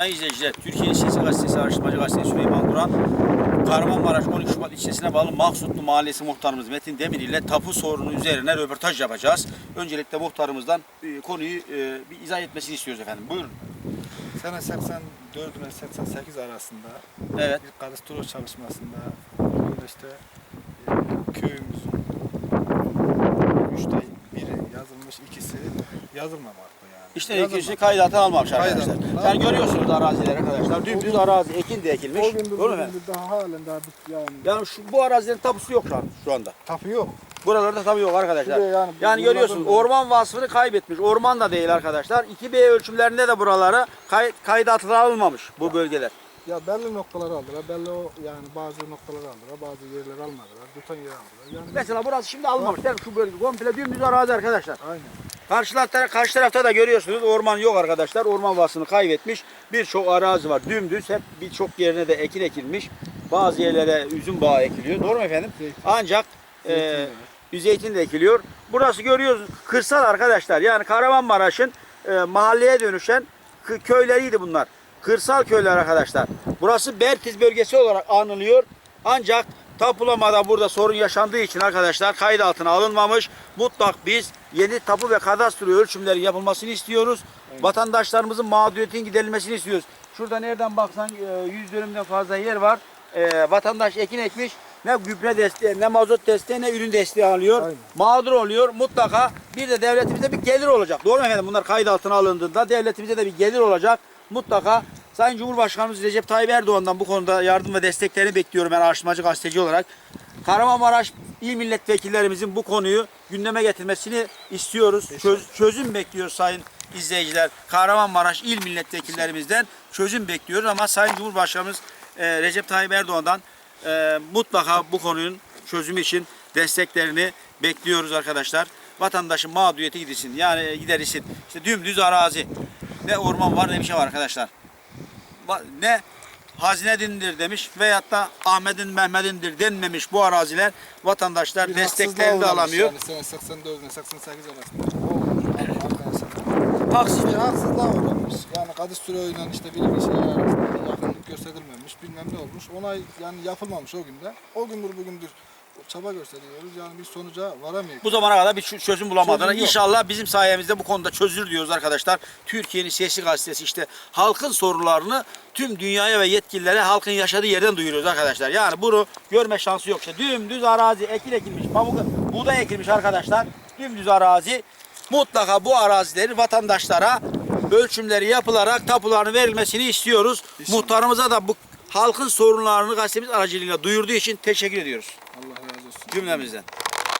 Sayın izleyiciler, Türkiye Sesi Gazetesi Araştırmacı Gazetesi Süleyman Duran, Kahramanmaraş 12 Şubat ilçesine bağlı Maksutlu Mahallesi muhtarımız Metin Demir ile tapu sorunu üzerine röportaj yapacağız. Öncelikle muhtarımızdan e, konuyu e, bir izah etmesini istiyoruz efendim. Buyurun. Sene 84 ile 88 arasında Evet. bir kadastro çalışmasında burada işte e, köyümüzün üçte biri yazılmış, ikisi yazılmamakta yani. İşte ikisini kaydatına almamış arkadaşlar. Yani görüyorsunuz arazileri arkadaşlar. Dümdüz arazi ekin de ekilmiş. O gündür Doğru mu efendim? daha halen daha bir yani Yani şu, bu arazilerin tapusu yok şu, an, şu anda. tapu yok. Buralarda tapu yok arkadaşlar. Şuraya yani- Yani görüyorsunuz orman vasfını kaybetmiş. Orman da değil arkadaşlar. 2B ölçümlerinde de buralara kay, kaydatına alınmamış bu bölgeler. Ya belli noktaları aldılar, belli o yani bazı noktaları aldılar, bazı yerleri almadılar, bütün yeri aldılar. Yani Mesela burası şimdi alınmamış. değil mi? Şu bölge komple dümdüz arazi arkadaşlar. aynen. Karşı karşı tarafta da görüyorsunuz orman yok arkadaşlar. Orman vasfını kaybetmiş. Birçok arazi var. Dümdüz hep birçok yerine de ekin ekilmiş. Bazı yerlere üzüm bağı ekiliyor. Doğru mu efendim? Ancak e, zeytin de ekiliyor. Burası görüyoruz kırsal arkadaşlar. Yani Kahramanmaraş'ın e, mahalleye dönüşen köyleriydi bunlar. Kırsal köyler arkadaşlar. Burası Bertiz bölgesi olarak anılıyor. Ancak tapulamada burada sorun yaşandığı için arkadaşlar kayıt altına alınmamış. Mutlak biz yeni tapu ve kadastro ölçümleri yapılmasını istiyoruz. Vatandaşlarımızın mağduriyetin giderilmesini istiyoruz. Şurada nereden baksan e, 100 dönümden fazla yer var. E, vatandaş ekin ekmiş. Ne gübre desteği, ne mazot desteği, ne ürün desteği alıyor. Aynen. Mağdur oluyor. Mutlaka bir de devletimize bir gelir olacak. Doğru mu efendim? Bunlar kayıt altına alındığında devletimize de bir gelir olacak. Mutlaka Sayın Cumhurbaşkanımız Recep Tayyip Erdoğan'dan bu konuda yardım ve desteklerini bekliyorum ben araştırmacı gazeteci olarak. Kahramanmaraş il milletvekillerimizin bu konuyu gündeme getirmesini istiyoruz. Çöz- çözüm bekliyoruz sayın izleyiciler. Kahramanmaraş il milletvekillerimizden çözüm bekliyoruz ama Sayın Cumhurbaşkanımız e, Recep Tayyip Erdoğan'dan e, mutlaka bu konunun çözümü için desteklerini bekliyoruz arkadaşlar. Vatandaşın mağduriyeti gidilsin. Yani giderilsin. İşte dümdüz arazi. Ne orman var ne bir şey var arkadaşlar. Ne hazinedindir demiş veyahut da Ahmet'in Mehmet'indir denmemiş bu araziler vatandaşlar Bir desteklerini de alamıyor. Yani sene 84 ile 88 arasında. Haksız. Bir haksızlığa uğramış. Yani kadastro ile işte bir bir şey arasında yakınlık gösterilmemiş, bilmem ne olmuş. Ona yani yapılmamış o günde. O gündür bugündür çaba gösteriyoruz. Yani bir sonuca varamıyoruz. Bu zamana kadar bir çö- çözüm bulamadılar. Çözüm yok. İnşallah bizim sayemizde bu konuda çözülür diyoruz arkadaşlar. Türkiye'nin Sesi Gazetesi işte halkın sorunlarını tüm dünyaya ve yetkililere halkın yaşadığı yerden duyuruyoruz arkadaşlar. Yani bunu görme şansı yok. İşte dümdüz arazi ekil ekilmiş, pamuk, buğday ekilmiş arkadaşlar. Dümdüz arazi. Mutlaka bu arazileri vatandaşlara ölçümleri yapılarak tapularını verilmesini istiyoruz. İnşallah. Muhtarımıza da bu halkın sorunlarını gazetemiz aracılığıyla duyurduğu için teşekkür ediyoruz. Cümlemizden.